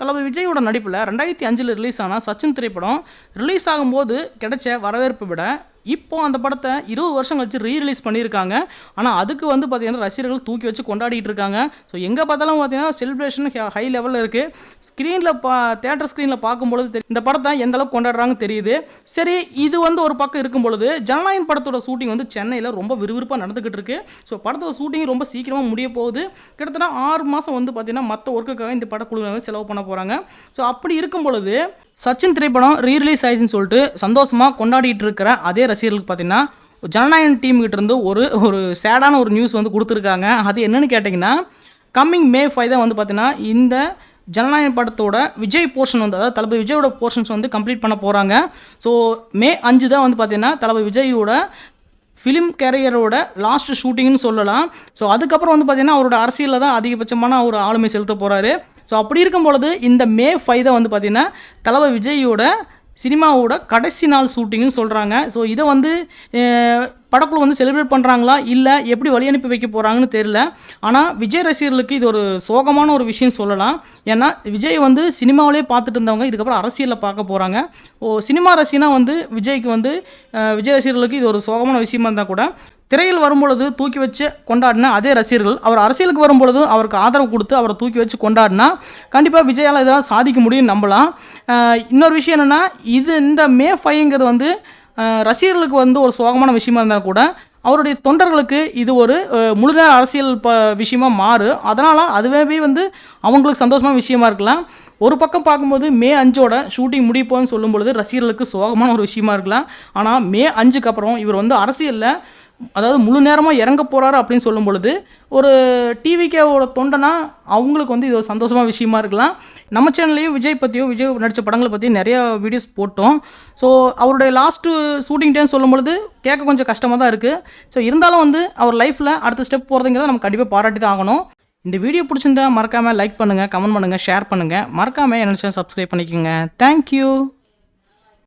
தளபதி விஜயோட நடிப்பில் ரெண்டாயிரத்தி அஞ்சில் ரிலீஸ் ஆன சச்சின் திரைப்படம் ரிலீஸ் ஆகும்போது கிடைச்ச வரவேற்பை விட இப்போ அந்த படத்தை இருபது வருஷம் கழிச்சு ரீ ரிலீஸ் பண்ணியிருக்காங்க. ஆனால் அதுக்கு வந்து பார்த்தீங்கன்னா ரசிகர்கள் தூக்கி வச்சு கொண்டாடிட்டு இருக்காங்க. ஸோ எங்கே பார்த்தாலும் பார்த்தீங்கன்னா செலிப்ரேஷன் ஹை லெவலில் இருக்குது ஸ்க்ரீனில் பா தேட்டர் ஸ்க்ரீனில் பார்க்கும்பொழுது தெரியும் இந்த படத்தை எந்த அளவுக்கு கொண்டாடுறாங்க தெரியுது. சரி இது வந்து ஒரு பக்கம் இருக்கும் பொழுது ஜனநாயகன் படத்தோட ஷூட்டிங் வந்து சென்னையில் ரொம்ப விறுவிறுப்பாக நடந்துக்கிட்டு இருக்கு. ஸோ படத்தோட ஷூட்டிங் ரொம்ப சீக்கிரமாக முடிய போகுது. கிட்டத்தட்ட ஆறு மாதம் வந்து பார்த்தீங்கன்னா மற்ற ஒர்க்குக்காக இந்த படக்குழுவை செலவு பண்ண போகிறாங்க ஸோ அப்படி இருக்கும் பொழுது சச்சின் திரைப்படம் ரீ ரிலீஸ் ஆயிடுச்சுன்னு சொல்லிட்டு சந்தோஷமாக கொண்டாடிட்டு இருக்கிற அதே ரசிகர்களுக்கு பார்த்தீங்கன்னா ஜனநாயகன் டீம் இருந்து ஒரு ஒரு சேடான ஒரு நியூஸ் வந்து கொடுத்துருக்காங்க. அது என்னென்னு கேட்டிங்கன்னா கம்மிங் மே ஃபைவ் தான் வந்து பார்த்தீங்கன்னா இந்த ஜனநாயகன் படத்தோட விஜய் போர்ஷன் வந்து அதாவது தளபதி விஜயோட போர்ஷன்ஸ் வந்து கம்ப்ளீட் பண்ண போகிறாங்க ஸோ மே அஞ்சு தான் வந்து பார்த்தீங்கன்னா தளபதி விஜயோட ஃபிலிம் கேரியரோட லாஸ்ட் ஷூட்டிங்னு சொல்லலாம். ஸோ அதுக்கப்புறம் வந்து பார்த்தீங்கன்னா அவரோட அரசியலில் தான் அதிகபட்சமான ஒரு ஆளுமை செலுத்த போகிறாரு ஸோ அப்படி இருக்கும் பொழுது இந்த மே ஃபைவ் தான் வந்து பார்த்திங்கன்னா தலைவர் விஜயோட சினிமாவோட கடைசி நாள் ஷூட்டிங்னு சொல்கிறாங்க ஸோ இதை வந்து படக்குழு வந்து செலிப்ரேட் பண்ணுறாங்களா இல்லை எப்படி வழி அனுப்பி வைக்க போகிறாங்கன்னு தெரியல. ஆனால் விஜய் ரசிகர்களுக்கு இது ஒரு சோகமான ஒரு விஷயம் சொல்லலாம். ஏன்னா விஜய் வந்து சினிமாவிலே பார்த்துட்டு இருந்தவங்க இதுக்கப்புறம் அரசியலில் பார்க்க போகிறாங்க ஓ சினிமா ரசினா வந்து விஜய்க்கு வந்து விஜய் ரசிகர்களுக்கு இது ஒரு சோகமான விஷயமா இருந்தால் கூட திரையில் வரும்பொழுது தூக்கி வச்சு கொண்டாடின அதே ரசிகர்கள் அவர் அரசியலுக்கு வரும்பொழுது அவருக்கு ஆதரவு கொடுத்து அவரை தூக்கி வச்சு கொண்டாடினா கண்டிப்பாக விஜயால் இதாக சாதிக்க முடியும்னு நம்பலாம். இன்னொரு விஷயம் என்னென்னா இது இந்த மே ஃபைங்கிறது வந்து ரசிகர்களுக்கு வந்து ஒரு சோகமான விஷயமா இருந்தால் கூட அவருடைய தொண்டர்களுக்கு இது ஒரு முழுநேர முழு நேர அரசியல் ப விஷயமா மாறு. அதனால் அதுவே வந்து அவங்களுக்கு சந்தோஷமான விஷயமா இருக்கலாம். ஒரு பக்கம் பார்க்கும்போது மே அஞ்சோட ஷூட்டிங் முடிப்போன்னு சொல்லும் பொழுது ரசிகர்களுக்கு சோகமான ஒரு விஷயமா இருக்கலாம். ஆனால் மே அஞ்சுக்கு அப்புறம் இவர் வந்து அரசியலில் அதாவது முழு நேரமாக இறங்க போகிறாரு அப்படின்னு சொல்லும் பொழுது ஒரு டிவிக்கேவோட தொண்டனா அவங்களுக்கு வந்து இது ஒரு சந்தோஷமாக விஷயமா இருக்கலாம். நம்ம சேனல்லையும் விஜய் பற்றியும் விஜய் நடித்த படங்களை பற்றி நிறைய வீடியோஸ் போட்டோம். ஸோ அவருடைய லாஸ்ட்டு ஷூட்டிங் டேன்னு சொல்லும் பொழுது கேட்க கொஞ்சம் கஷ்டமாக தான் இருக்குது ஸோ இருந்தாலும் வந்து அவர் லைஃப்பில் அடுத்த ஸ்டெப் போகிறதுங்கிறத நம்ம கண்டிப்பாக பாராட்டி தான் ஆகணும். இந்த வீடியோ பிடிச்சிருந்தா மறக்காமல் லைக் பண்ணுங்கள் கமெண்ட் பண்ணுங்கள் ஷேர் பண்ணுங்கள் மறக்காமல் என்ன சப்ஸ்கிரைப் பண்ணிக்கோங்க. தேங்க்யூ